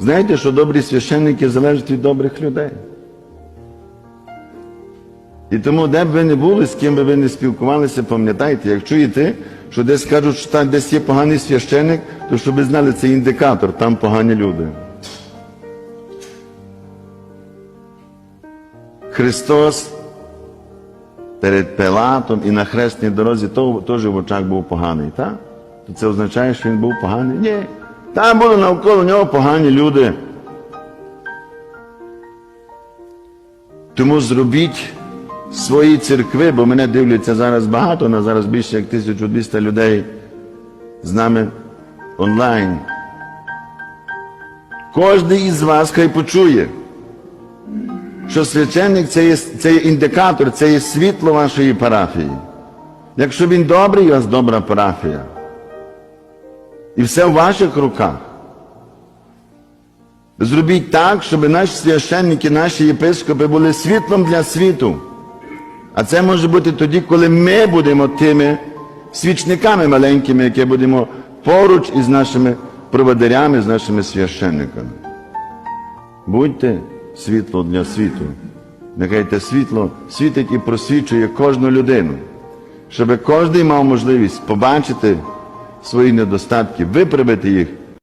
Знаєте, що добрі священники залежать від добрих людей. І тому, де б ви не були, з ким би ви не спілкувалися, пам'ятайте, як чуєте, що десь кажуть, що там десь є поганий священик, то щоб ви знали, це індикатор, там погані люди. Христос перед Пилатом і на хресній дорозі теж в очах був поганий, так? То це означає, що він був поганий? Ні. Там були навколо нього погані люди. Тому зробіть свої церкви, бо мене дивляться зараз багато, на зараз більше як 1200 людей з нами онлайн. Кожний із вас хай почує, що священник це є, це є індикатор, це є світло вашої парафії. Якщо він добрий, у вас добра парафія. І все в ваших руках. Зробіть так, щоб наші священники, наші єпископи були світлом для світу. А це може бути тоді, коли ми будемо тими свічниками маленькими, які будемо поруч із нашими проводарями, з нашими священниками. Будьте світло для світу. Нехай те світло світить і просвічує кожну людину, щоб кожен мав можливість побачити свої недостатки, виправити їх